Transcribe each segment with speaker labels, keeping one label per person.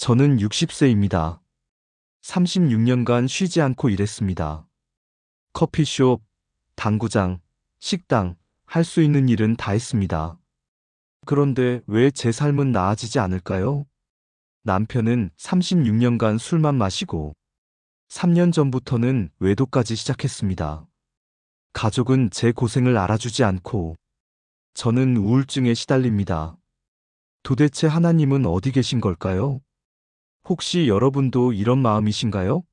Speaker 1: 저는 60세입니다. 36년간 쉬지 않고 일했습니다. 커피숍, 당구장, 식당, 할 수 있는 일은 다 했습니다. 그런데 왜 제 삶은 나아지지 않을까요? 남편은 36년간 술만 마시고 3년 전부터는 외도까지 시작했습니다. 가족은 제 고생을 알아주지 않고 저는 우울증에 시달립니다. 도대체 하나님은 어디 계신 걸까요? 혹시 여러분도 이런 마음이신가요?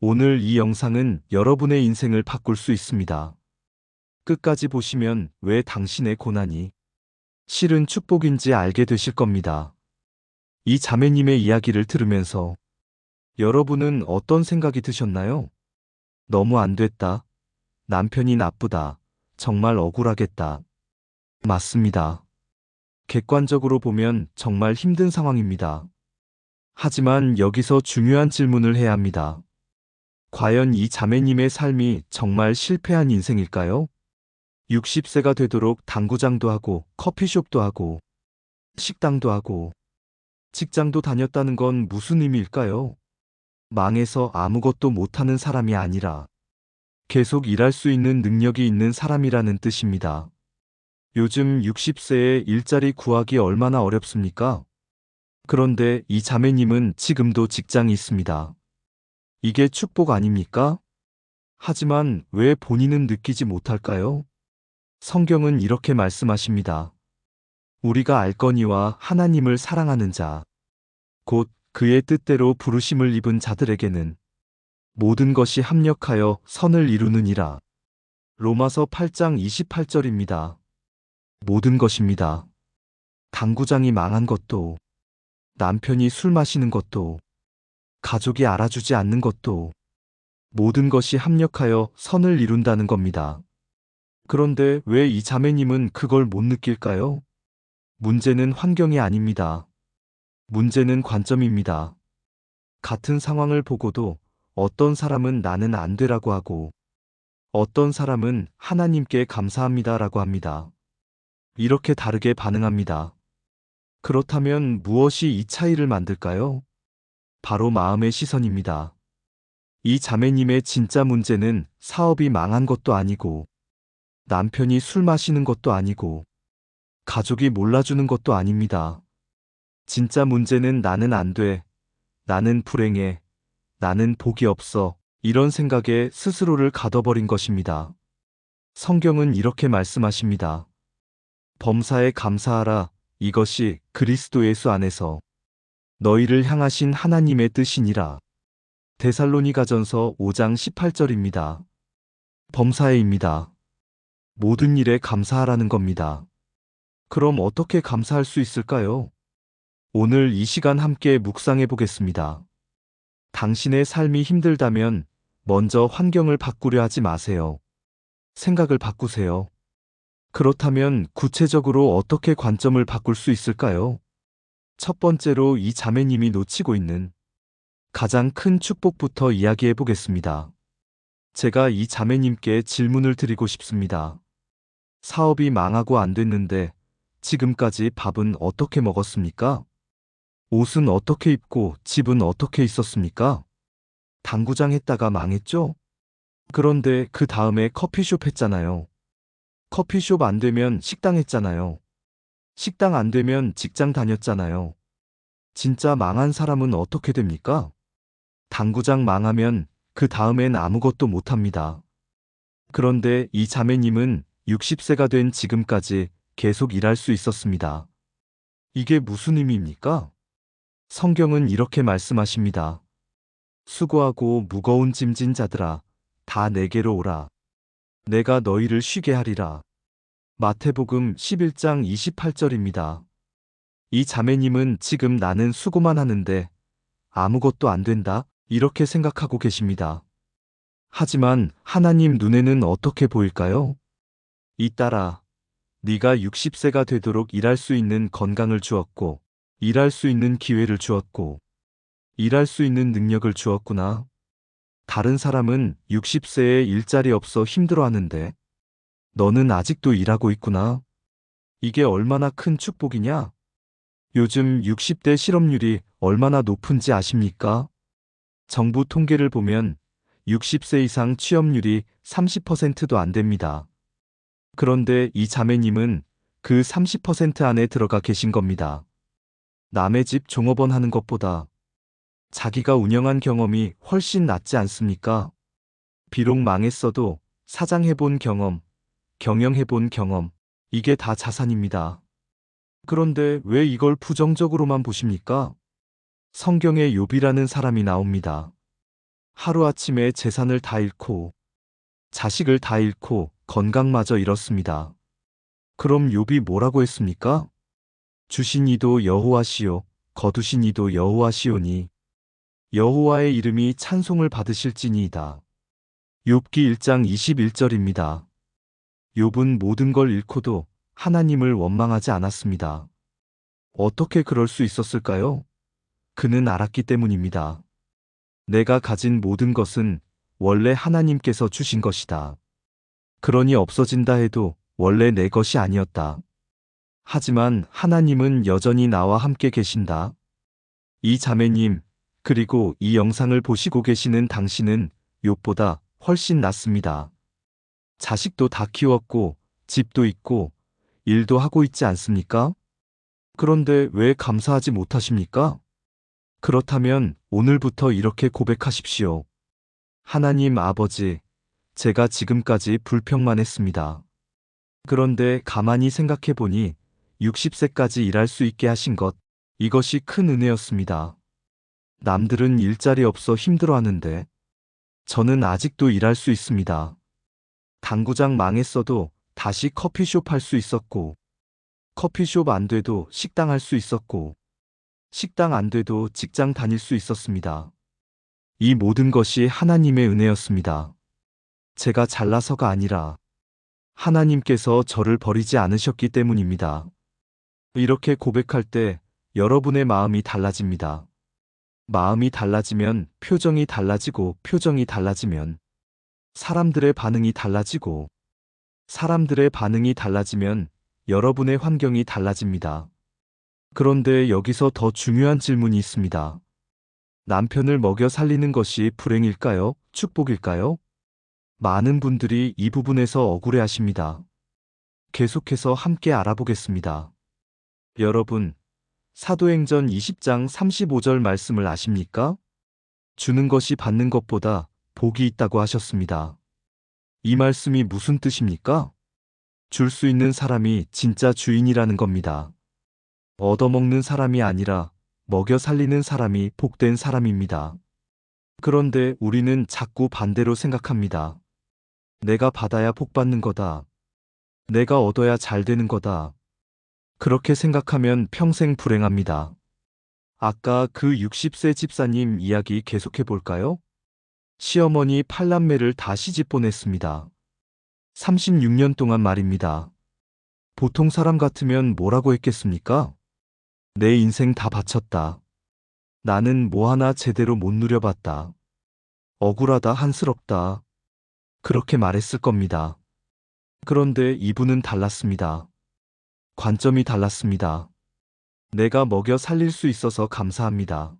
Speaker 1: 오늘 이 영상은 여러분의 인생을 바꿀 수 있습니다. 끝까지 보시면 왜 당신의 고난이 실은 축복인지 알게 되실 겁니다. 이 자매님의 이야기를 들으면서 여러분은 어떤 생각이 드셨나요? 너무 안 됐다. 남편이 나쁘다. 정말 억울하겠다. 맞습니다. 객관적으로 보면 정말 힘든 상황입니다. 하지만 여기서 중요한 질문을 해야 합니다. 과연 이 자매님의 삶이 정말 실패한 인생일까요? 60세가 되도록 당구장도 하고 커피숍도 하고 식당도 하고 직장도 다녔다는 건 무슨 의미일까요? 망해서 아무것도 못하는 사람이 아니라 계속 일할 수 있는 능력이 있는 사람이라는 뜻입니다. 요즘 60세에 일자리 구하기 얼마나 어렵습니까? 그런데 이 자매님은 지금도 직장이 있습니다. 이게 축복 아닙니까? 하지만 왜 본인은 느끼지 못할까요? 성경은 이렇게 말씀하십니다. 우리가 알거니와 하나님을 사랑하는 자, 곧 그의 뜻대로 부르심을 입은 자들에게는 모든 것이 합력하여 선을 이루느니라. 로마서 8장 28절입니다. 모든 것입니다. 당구장이 망한 것도, 남편이 술 마시는 것도, 가족이 알아주지 않는 것도, 모든 것이 합력하여 선을 이룬다는 겁니다. 그런데 왜 이 자매님은 그걸 못 느낄까요? 문제는 환경이 아닙니다. 문제는 관점입니다. 같은 상황을 보고도 어떤 사람은 나는 안 되라고 하고 어떤 사람은 하나님께 감사합니다라고 합니다. 이렇게 다르게 반응합니다. 그렇다면 무엇이 이 차이를 만들까요? 바로 마음의 시선입니다. 이 자매님의 진짜 문제는 사업이 망한 것도 아니고 남편이 술 마시는 것도 아니고 가족이 몰라주는 것도 아닙니다. 진짜 문제는 나는 안 돼. 나는 불행해. 나는 복이 없어. 이런 생각에 스스로를 가둬버린 것입니다. 성경은 이렇게 말씀하십니다. 범사에 감사하라. 이것이 그리스도 예수 안에서 너희를 향하신 하나님의 뜻이니라. 데살로니가전서 5장 18절입니다. 범사에입니다. 모든 일에 감사하라는 겁니다. 그럼 어떻게 감사할 수 있을까요? 오늘 이 시간 함께 묵상해 보겠습니다. 당신의 삶이 힘들다면 먼저 환경을 바꾸려 하지 마세요. 생각을 바꾸세요. 그렇다면 구체적으로 어떻게 관점을 바꿀 수 있을까요? 첫 번째로 이 자매님이 놓치고 있는 가장 큰 축복부터 이야기해 보겠습니다. 제가 이 자매님께 질문을 드리고 싶습니다. 사업이 망하고 안 됐는데 지금까지 밥은 어떻게 먹었습니까? 옷은 어떻게 입고 집은 어떻게 있었습니까? 당구장 했다가 망했죠? 그런데 그 다음에 커피숍 했잖아요. 커피숍 안 되면 식당 했잖아요. 식당 안 되면 직장 다녔잖아요. 진짜 망한 사람은 어떻게 됩니까? 당구장 망하면 그 다음엔 아무것도 못합니다. 그런데 이 자매님은 60세가 된 지금까지 계속 일할 수 있었습니다. 이게 무슨 의미입니까? 성경은 이렇게 말씀하십니다. 수고하고 무거운 짐진 자들아, 다 내게로 오라. 내가 너희를 쉬게 하리라. 마태복음 11장 28절입니다. 이 자매님은 지금 나는 수고만 하는데 아무것도 안 된다, 이렇게 생각하고 계십니다. 하지만 하나님 눈에는 어떻게 보일까요? 잇따라 네가 60세가 되도록 일할 수 있는 건강을 주었고 일할 수 있는 기회를 주었고 일할 수 있는 능력을 주었구나. 다른 사람은 60세에 일자리 없어 힘들어하는데 너는 아직도 일하고 있구나. 이게 얼마나 큰 축복이냐? 요즘 60대 실업률이 얼마나 높은지 아십니까? 정부 통계를 보면 60세 이상 취업률이 30%도 안 됩니다. 그런데 이 자매님은 그 30% 안에 들어가 계신 겁니다. 남의 집 종업원 하는 것보다 자기가 운영한 경험이 훨씬 낫지 않습니까? 비록 망했어도 사장해본 경험, 경영해본 경험, 이게 다 자산입니다. 그런데 왜 이걸 부정적으로만 보십니까? 성경에 욥이라는 사람이 나옵니다. 하루아침에 재산을 다 잃고 자식을 다 잃고 건강마저 잃었습니다. 그럼 욥이 뭐라고 했습니까? 주신 이도 여호와시요 거두신 이도 여호와시오니 여호와의 이름이 찬송을 받으실지니이다. 욥기 1장 21절입니다. 욥은 모든 걸 잃고도 하나님을 원망하지 않았습니다. 어떻게 그럴 수 있었을까요? 그는 알았기 때문입니다. 내가 가진 모든 것은 원래 하나님께서 주신 것이다. 그러니 없어진다 해도 원래 내 것이 아니었다. 하지만 하나님은 여전히 나와 함께 계신다. 이 자매님, 그리고 이 영상을 보시고 계시는 당신은 욥보다 훨씬 낫습니다. 자식도 다 키웠고, 집도 있고, 일도 하고 있지 않습니까? 그런데 왜 감사하지 못하십니까? 그렇다면 오늘부터 이렇게 고백하십시오. 하나님 아버지, 제가 지금까지 불평만 했습니다. 그런데 가만히 생각해 보니 60세까지 일할 수 있게 하신 것, 이것이 큰 은혜였습니다. 남들은 일자리 없어 힘들어 하는데, 저는 아직도 일할 수 있습니다. 당구장 망했어도 다시 커피숍 할 수 있었고, 커피숍 안 돼도 식당 할 수 있었고, 식당 안 돼도 직장 다닐 수 있었습니다. 이 모든 것이 하나님의 은혜였습니다. 제가 잘나서가 아니라 하나님께서 저를 버리지 않으셨기 때문입니다. 이렇게 고백할 때 여러분의 마음이 달라집니다. 마음이 달라지면 표정이 달라지고 표정이 달라지면 사람들의 반응이 달라지고 사람들의 반응이 달라지면 여러분의 환경이 달라집니다. 그런데 여기서 더 중요한 질문이 있습니다. 남편을 먹여 살리는 것이 불행일까요? 축복일까요? 많은 분들이 이 부분에서 억울해 하십니다. 계속해서 함께 알아보겠습니다. 여러분, 사도행전 20장 35절 말씀을 아십니까? 주는 것이 받는 것보다 복이 있다고 하셨습니다. 이 말씀이 무슨 뜻입니까? 줄 수 있는 사람이 진짜 주인이라는 겁니다. 얻어먹는 사람이 아니라 먹여 살리는 사람이 복된 사람입니다. 그런데 우리는 자꾸 반대로 생각합니다. 내가 받아야 복 받는 거다. 내가 얻어야 잘 되는 거다. 그렇게 생각하면 평생 불행합니다. 아까 그 60세 집사님 이야기 계속해 볼까요? 시어머니 팔남매를 다 시집 보냈습니다. 36년 동안 말입니다. 보통 사람 같으면 뭐라고 했겠습니까? 내 인생 다 바쳤다. 나는 뭐 하나 제대로 못 누려봤다. 억울하다 한스럽다. 그렇게 말했을 겁니다. 그런데 이분은 달랐습니다. 관점이 달랐습니다. 내가 먹여 살릴 수 있어서 감사합니다.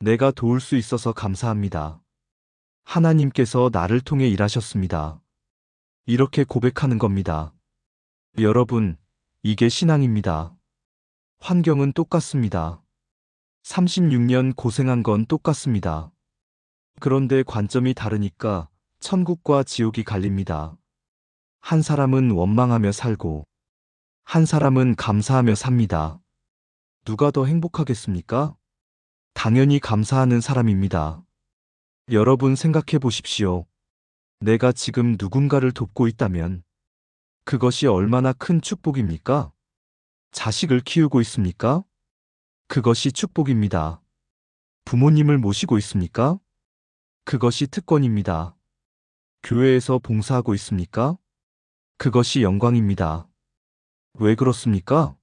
Speaker 1: 내가 도울 수 있어서 감사합니다. 하나님께서 나를 통해 일하셨습니다. 이렇게 고백하는 겁니다. 여러분, 이게 신앙입니다. 환경은 똑같습니다. 36년 고생한 건 똑같습니다. 그런데 관점이 다르니까 천국과 지옥이 갈립니다. 한 사람은 원망하며 살고, 한 사람은 감사하며 삽니다. 누가 더 행복하겠습니까? 당연히 감사하는 사람입니다. 여러분 생각해 보십시오. 내가 지금 누군가를 돕고 있다면, 그것이 얼마나 큰 축복입니까? 자식을 키우고 있습니까? 그것이 축복입니다. 부모님을 모시고 있습니까? 그것이 특권입니다. 교회에서 봉사하고 있습니까? 그것이 영광입니다. 왜 그렇습니까?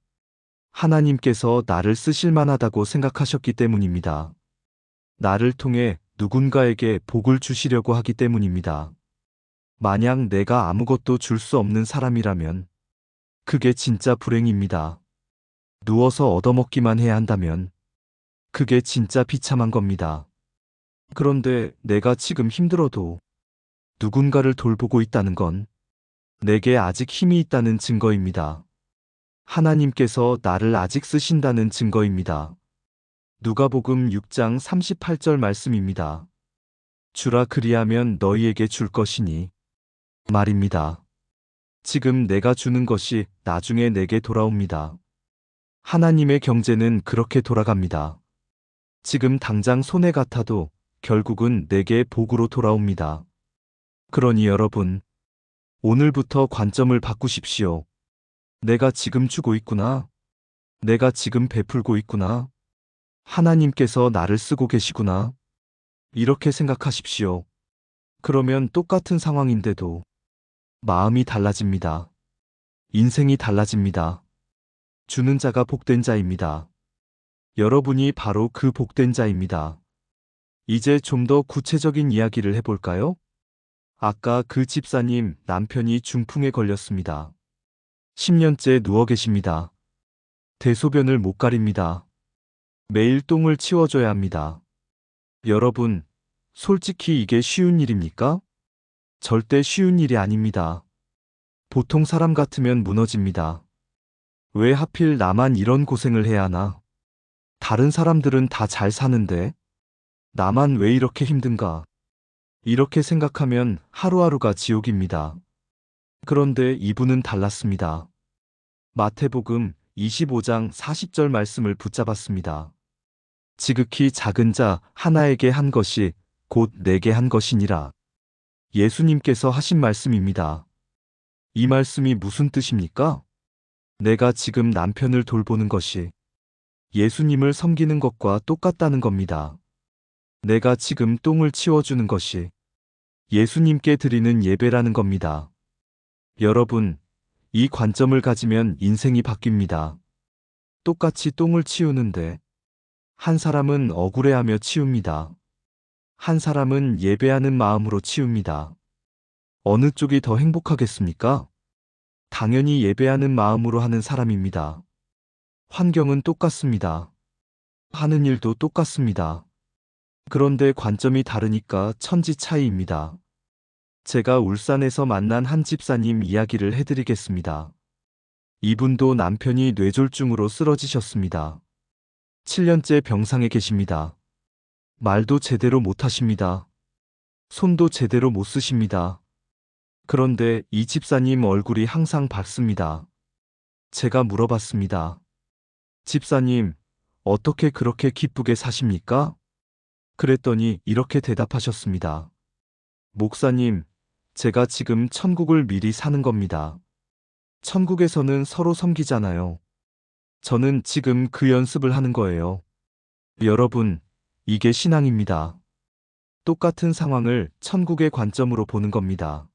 Speaker 1: 하나님께서 나를 쓰실 만하다고 생각하셨기 때문입니다. 나를 통해 누군가에게 복을 주시려고 하기 때문입니다. 만약 내가 아무것도 줄 수 없는 사람이라면 그게 진짜 불행입니다. 누워서 얻어먹기만 해야 한다면 그게 진짜 비참한 겁니다. 그런데 내가 지금 힘들어도 누군가를 돌보고 있다는 건 내게 아직 힘이 있다는 증거입니다. 하나님께서 나를 아직 쓰신다는 증거입니다. 누가복음 6장 38절 말씀입니다. 주라 그리하면 너희에게 줄 것이니 말입니다. 지금 내가 주는 것이 나중에 내게 돌아옵니다. 하나님의 경제는 그렇게 돌아갑니다. 지금 당장 손해 같아도 결국은 내게 복으로 돌아옵니다. 그러니 여러분, 오늘부터 관점을 바꾸십시오. 내가 지금 주고 있구나. 내가 지금 베풀고 있구나. 하나님께서 나를 쓰고 계시구나. 이렇게 생각하십시오. 그러면 똑같은 상황인데도 마음이 달라집니다. 인생이 달라집니다. 주는 자가 복된 자입니다. 여러분이 바로 그 복된 자입니다. 이제 좀 더 구체적인 이야기를 해볼까요? 아까 그 집사님 남편이 중풍에 걸렸습니다. 10년째 누워 계십니다. 대소변을 못 가립니다. 매일 똥을 치워줘야 합니다. 여러분, 솔직히 이게 쉬운 일입니까? 절대 쉬운 일이 아닙니다. 보통 사람 같으면 무너집니다. 왜 하필 나만 이런 고생을 해야 하나? 다른 사람들은 다 잘 사는데, 나만 왜 이렇게 힘든가? 이렇게 생각하면 하루하루가 지옥입니다. 그런데 이분은 달랐습니다. 마태복음 25장 40절 말씀을 붙잡았습니다. 지극히 작은 자 하나에게 한 것이 곧 내게 한 것이니라. 예수님께서 하신 말씀입니다. 이 말씀이 무슨 뜻입니까? 내가 지금 남편을 돌보는 것이 예수님을 섬기는 것과 똑같다는 겁니다. 내가 지금 똥을 치워주는 것이 예수님께 드리는 예배라는 겁니다. 여러분, 이 관점을 가지면 인생이 바뀝니다. 똑같이 똥을 치우는데, 한 사람은 억울해하며 치웁니다. 한 사람은 예배하는 마음으로 치웁니다. 어느 쪽이 더 행복하겠습니까? 당연히 예배하는 마음으로 하는 사람입니다. 환경은 똑같습니다. 하는 일도 똑같습니다. 그런데 관점이 다르니까 천지 차이입니다. 제가 울산에서 만난 한 집사님 이야기를 해드리겠습니다. 이분도 남편이 뇌졸중으로 쓰러지셨습니다. 7년째 병상에 계십니다. 말도 제대로 못하십니다. 손도 제대로 못 쓰십니다. 그런데 이 집사님 얼굴이 항상 밝습니다. 제가 물어봤습니다. 집사님, 어떻게 그렇게 기쁘게 사십니까? 그랬더니 이렇게 대답하셨습니다. 목사님, 제가 지금 천국을 미리 사는 겁니다. 천국에서는 서로 섬기잖아요. 저는 지금 그 연습을 하는 거예요. 여러분, 이게 신앙입니다. 똑같은 상황을 천국의 관점으로 보는 겁니다.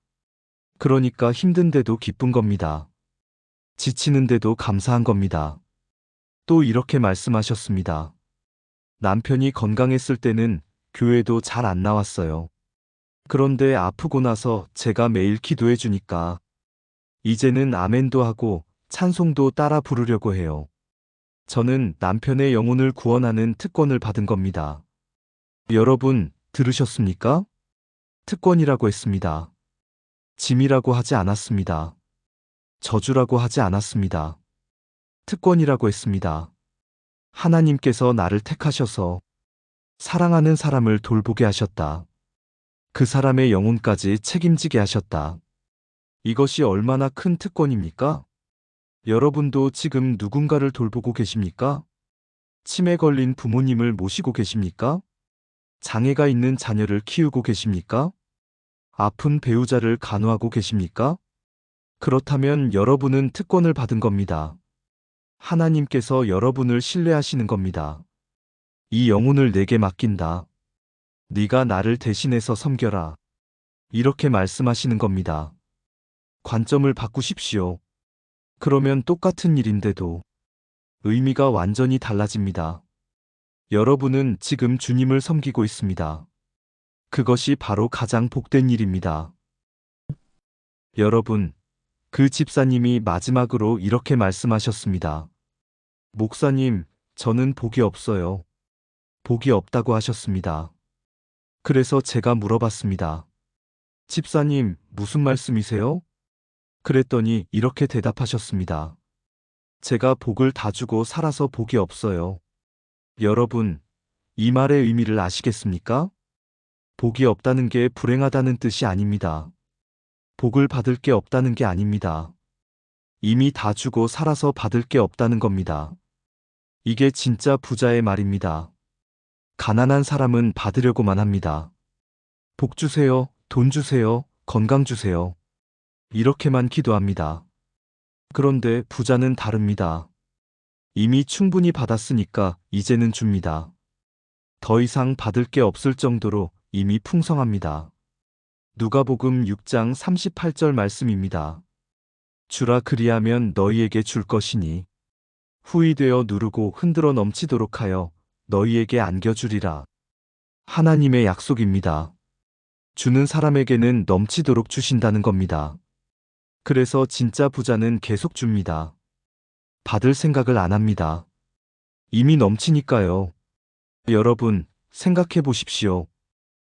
Speaker 1: 그러니까 힘든데도 기쁜 겁니다. 지치는데도 감사한 겁니다. 또 이렇게 말씀하셨습니다. 남편이 건강했을 때는 교회도 잘 안 나왔어요. 그런데 아프고 나서 제가 매일 기도해 주니까 이제는 아멘도 하고 찬송도 따라 부르려고 해요. 저는 남편의 영혼을 구원하는 특권을 받은 겁니다. 여러분, 들으셨습니까? 특권이라고 했습니다. 짐이라고 하지 않았습니다. 저주라고 하지 않았습니다. 특권이라고 했습니다. 하나님께서 나를 택하셔서 사랑하는 사람을 돌보게 하셨다. 그 사람의 영혼까지 책임지게 하셨다. 이것이 얼마나 큰 특권입니까? 여러분도 지금 누군가를 돌보고 계십니까? 치매 걸린 부모님을 모시고 계십니까? 장애가 있는 자녀를 키우고 계십니까? 아픈 배우자를 간호하고 계십니까? 그렇다면 여러분은 특권을 받은 겁니다. 하나님께서 여러분을 신뢰하시는 겁니다. 이 영혼을 내게 맡긴다. 네가 나를 대신해서 섬겨라. 이렇게 말씀하시는 겁니다. 관점을 바꾸십시오. 그러면 똑같은 일인데도 의미가 완전히 달라집니다. 여러분은 지금 주님을 섬기고 있습니다. 그것이 바로 가장 복된 일입니다. 여러분, 그 집사님이 마지막으로 이렇게 말씀하셨습니다. 목사님, 저는 복이 없어요. 복이 없다고 하셨습니다. 그래서 제가 물어봤습니다. 집사님, 무슨 말씀이세요? 그랬더니 이렇게 대답하셨습니다. 제가 복을 다 주고 살아서 복이 없어요. 여러분, 이 말의 의미를 아시겠습니까? 복이 없다는 게 불행하다는 뜻이 아닙니다. 복을 받을 게 없다는 게 아닙니다. 이미 다 주고 살아서 받을 게 없다는 겁니다. 이게 진짜 부자의 말입니다. 가난한 사람은 받으려고만 합니다. 복 주세요, 돈 주세요, 건강 주세요. 이렇게만 기도합니다. 그런데 부자는 다릅니다. 이미 충분히 받았으니까 이제는 줍니다. 더 이상 받을 게 없을 정도로 이미 풍성합니다. 누가복음 6장 38절 말씀입니다. 주라 그리하면 너희에게 줄 것이니 후이 되어 누르고 흔들어 넘치도록 하여 너희에게 안겨주리라. 하나님의 약속입니다. 주는 사람에게는 넘치도록 주신다는 겁니다. 그래서 진짜 부자는 계속 줍니다. 받을 생각을 안 합니다. 이미 넘치니까요. 여러분, 생각해 보십시오.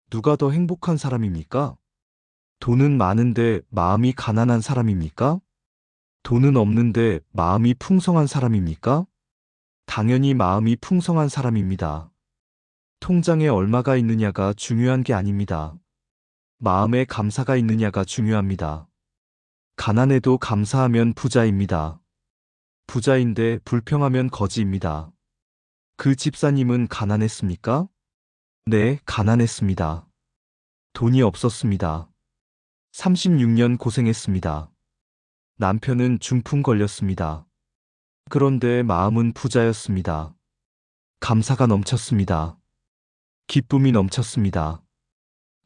Speaker 1: 누가 더 행복한 사람입니까? 돈은 많은데 마음이 가난한 사람입니까? 돈은 없는데 마음이 풍성한 사람입니까? 당연히 마음이 풍성한 사람입니다. 통장에 얼마가 있느냐가 중요한 게 아닙니다. 마음에 감사가 있느냐가 중요합니다. 가난해도 감사하면 부자입니다. 부자인데 불평하면 거지입니다. 그 집사님은 가난했습니까? 네, 가난했습니다. 돈이 없었습니다. 36년 고생했습니다. 남편은 중풍 걸렸습니다. 그런데 마음은 부자였습니다. 감사가 넘쳤습니다. 기쁨이 넘쳤습니다.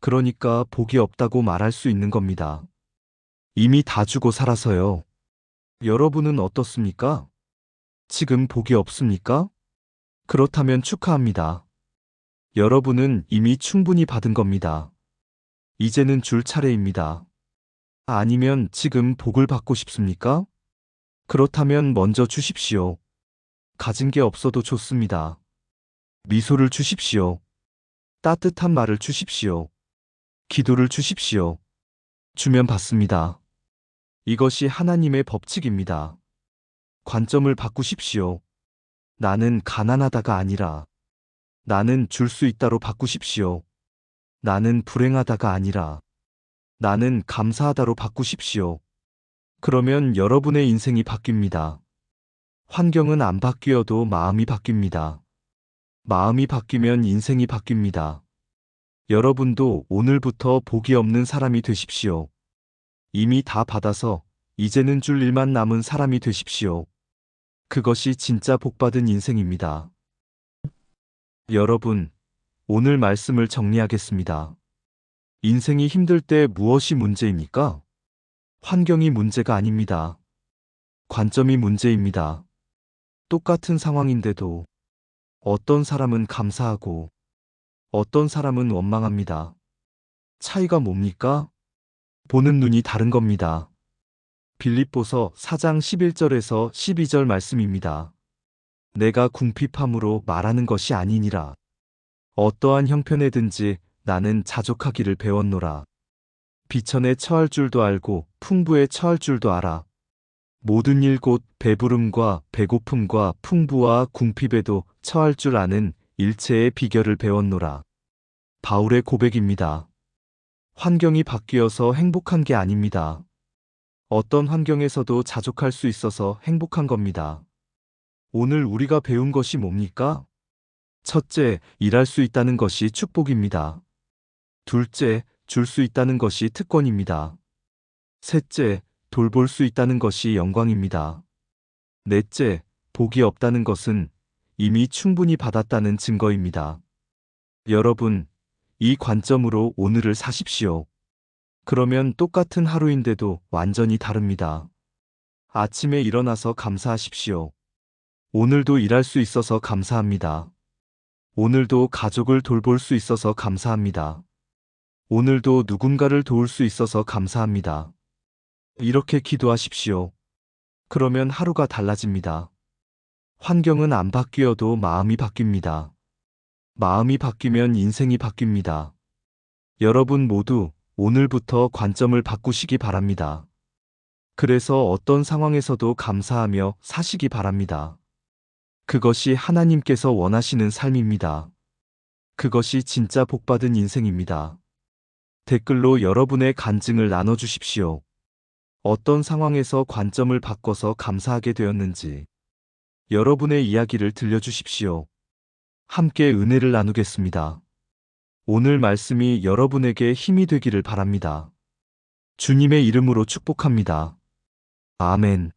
Speaker 1: 그러니까 복이 없다고 말할 수 있는 겁니다. 이미 다 주고 살아서요. 여러분은 어떻습니까? 지금 복이 없습니까? 그렇다면 축하합니다. 여러분은 이미 충분히 받은 겁니다. 이제는 줄 차례입니다. 아니면 지금 복을 받고 싶습니까? 그렇다면 먼저 주십시오. 가진 게 없어도 좋습니다. 미소를 주십시오. 따뜻한 말을 주십시오. 기도를 주십시오. 주면 받습니다. 이것이 하나님의 법칙입니다. 관점을 바꾸십시오. 나는 가난하다가 아니라 나는 줄 수 있다로 바꾸십시오. 나는 불행하다가 아니라 나는 감사하다로 바꾸십시오. 그러면 여러분의 인생이 바뀝니다. 환경은 안 바뀌어도 마음이 바뀝니다. 마음이 바뀌면 인생이 바뀝니다. 여러분도 오늘부터 복이 없는 사람이 되십시오. 이미 다 받아서 이제는 줄 일만 남은 사람이 되십시오. 그것이 진짜 복받은 인생입니다. 여러분, 오늘 말씀을 정리하겠습니다. 인생이 힘들 때 무엇이 문제입니까? 환경이 문제가 아닙니다. 관점이 문제입니다. 똑같은 상황인데도 어떤 사람은 감사하고 어떤 사람은 원망합니다. 차이가 뭡니까? 보는 눈이 다른 겁니다. 빌립보서 4장 11절에서 12절 말씀입니다. 내가 궁핍함으로 말하는 것이 아니니라. 어떠한 형편에든지 나는 자족하기를 배웠노라. 비천에 처할 줄도 알고 풍부에 처할 줄도 알아. 모든 일 곧 배부름과 배고픔과 풍부와 궁핍에도 처할 줄 아는 일체의 비결을 배웠노라. 바울의 고백입니다. 환경이 바뀌어서 행복한 게 아닙니다. 어떤 환경에서도 자족할 수 있어서 행복한 겁니다. 오늘 우리가 배운 것이 뭡니까? 첫째, 일할 수 있다는 것이 축복입니다. 둘째, 줄 수 있다는 것이 특권입니다. 셋째, 돌볼 수 있다는 것이 영광입니다. 넷째, 복이 없다는 것은 이미 충분히 받았다는 증거입니다. 여러분, 이 관점으로 오늘을 사십시오. 그러면 똑같은 하루인데도 완전히 다릅니다. 아침에 일어나서 감사하십시오. 오늘도 일할 수 있어서 감사합니다. 오늘도 가족을 돌볼 수 있어서 감사합니다. 오늘도 누군가를 도울 수 있어서 감사합니다. 이렇게 기도하십시오. 그러면 하루가 달라집니다. 환경은 안 바뀌어도 마음이 바뀝니다. 마음이 바뀌면 인생이 바뀝니다. 여러분 모두 오늘부터 관점을 바꾸시기 바랍니다. 그래서 어떤 상황에서도 감사하며 사시기 바랍니다. 그것이 하나님께서 원하시는 삶입니다. 그것이 진짜 복받은 인생입니다. 댓글로 여러분의 간증을 나눠주십시오. 어떤 상황에서 관점을 바꿔서 감사하게 되었는지 여러분의 이야기를 들려주십시오. 함께 은혜를 나누겠습니다. 오늘 말씀이 여러분에게 힘이 되기를 바랍니다. 주님의 이름으로 축복합니다. 아멘.